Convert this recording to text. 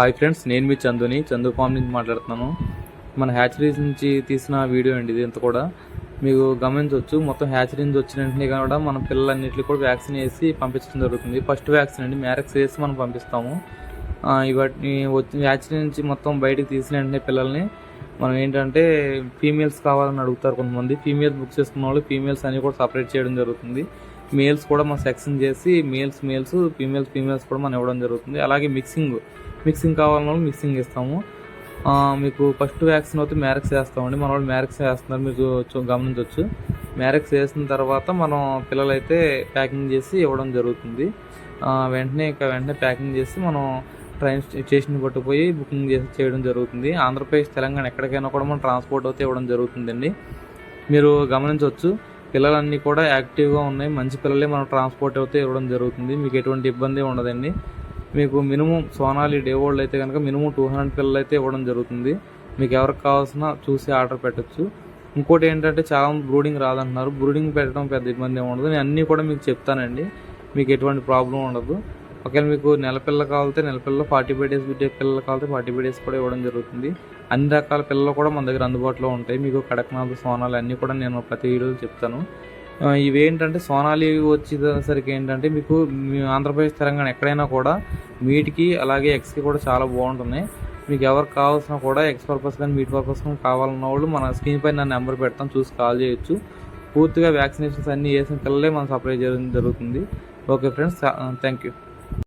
Hi friends నేను మీ చందుని. Chandu form నుంచి మాట్లాడుతున్నాను. మన హ్యాచరీస్ నుంచి తీసిన వీడియో అండి ఇది ఇంత కూడా. మీకు గమనించవచ్చు మొత్తం హ్యాచరీ నుంచి వచ్చిన వెంటనే కూడా మన పిల్లలన్నింటికి కూడా వ్యాక్సిన్ వేసి పంపించడం జరుగుతుంది. ఫస్ట్ వ్యాక్సిన్ అండి మ్యారక్స్ వేసి మనం పంపిస్తాము. ఆ, ఇవాటిని వచ్చి హ్యాచరీ నుంచి మొత్తం బయటకు తీసిన వెంటనే పిల్లల్ని మనం ఏంటంటే ఫీమేల్స్ కావాలని అడుగుతారు కొంతమంది. ఫీమేల్స్ బుక్ చేసుకున్న వాళ్ళు ఫీమేల్స్ అన్ని కూడా సపరేట్ చేయడం జరుగుతుంది. మేల్స్ కూడా మనం సెక్షన్ చేసి మేల్స్ మేల్స్ ఫీమేల్స్ ఫీమేల్స్ కూడా మనం ఇవ్వడం జరుగుతుంది. అలాగే మిక్సింగ్ మిక్సింగ్ కావాలన్న వాళ్ళు మిక్సింగ్ ఇస్తాము మీకు ఫస్ట్ వ్యాక్సిన్ అయితే మ్యారక్స్ వేస్తామండి మన వాళ్ళు మ్యారక్స్ వేస్తున్నారు మీకు గమనించవచ్చు మ్యారక్స్ వేసిన తర్వాత మనం పిల్లలైతే ప్యాకింగ్ చేసి ఇవ్వడం జరుగుతుంది. వెంటనే ఇక వెంటనే ప్యాకింగ్ చేసి మనం ట్రైన్ స్టేషన్ పట్టుకుపోయి బుకింగ్ చేసి చేయడం జరుగుతుంది. ఆంధ్రప్రదేశ్ తెలంగాణ ఎక్కడికైనా కూడా మనం ట్రాన్స్పోర్ట్ అయితే ఇవ్వడం జరుగుతుందండి. మీరు గమనించవచ్చు పిల్లలన్నీ కూడా యాక్టివ్గా ఉన్నాయి. మంచి పిల్లలే మనం ట్రాన్స్పోర్ట్ అయితే ఇవ్వడం జరుగుతుంది. మీకు ఎటువంటి ఇబ్బంది ఉండదండి. మీకు మినిమం సోనాలి డే ఓల్డ్ అయితే కనుక మినిమం టూ హండ్రెడ్ పిల్లలు అయితే ఇవ్వడం జరుగుతుంది. మీకు ఎవరికి కావాల్సిన చూసి ఆర్డర్ పెట్టచ్చు. ఇంకోటి ఏంటంటే చాలామంది బ్రూడింగ్ రాదంటున్నారు. బ్రూడింగ్ పెట్టడం పెద్ద ఇబ్బంది ఏమి ఉండదు. నేను అన్నీ కూడా మీకు చెప్తానండి. మీకు ఎటువంటి ప్రాబ్లం ఉండదు. ఒకవేళ మీకు నెల పిల్ల కావాలితే నెల పిల్లలు ఫార్టీ ఫైవ్ డేస్ బిడ్డ పిల్లలు కావాలితే ఫార్టీ ఫైవ్ డేస్ కూడా ఇవ్వడం జరుగుతుంది. అన్ని రకాల పిల్లలు కూడా మన దగ్గర అందుబాటులో ఉంటాయి. మీకు కడక్నాథ్ సోనాలు అన్నీ కూడా నేను ప్రతి వీడియోలో చెప్తాను. ఇవేంటంటే సోనాలి వచ్చేసరికి ఏంటంటే మీకు ఆంధ్రప్రదేశ్ తెలంగాణ ఎక్కడైనా కూడా మీట్కి అలాగే ఎక్స్కి కూడా చాలా బాగుంటున్నాయి. మీకు ఎవరికి కావాల్సిన కూడా ఎక్స్ పర్పస్ కానీ మీట్ పర్పస్ కానీ కావాలన్న వాళ్ళు మన స్క్రీన్ పైన నా నెంబర్ పెడతాం చూసి కాల్ చేయొచ్చు. పూర్తిగా వ్యాక్సినేషన్స్ అన్నీ వేసిన పిల్లలే మనం సప్లై చేయడం జరుగుతుంది. Okay friends thank you.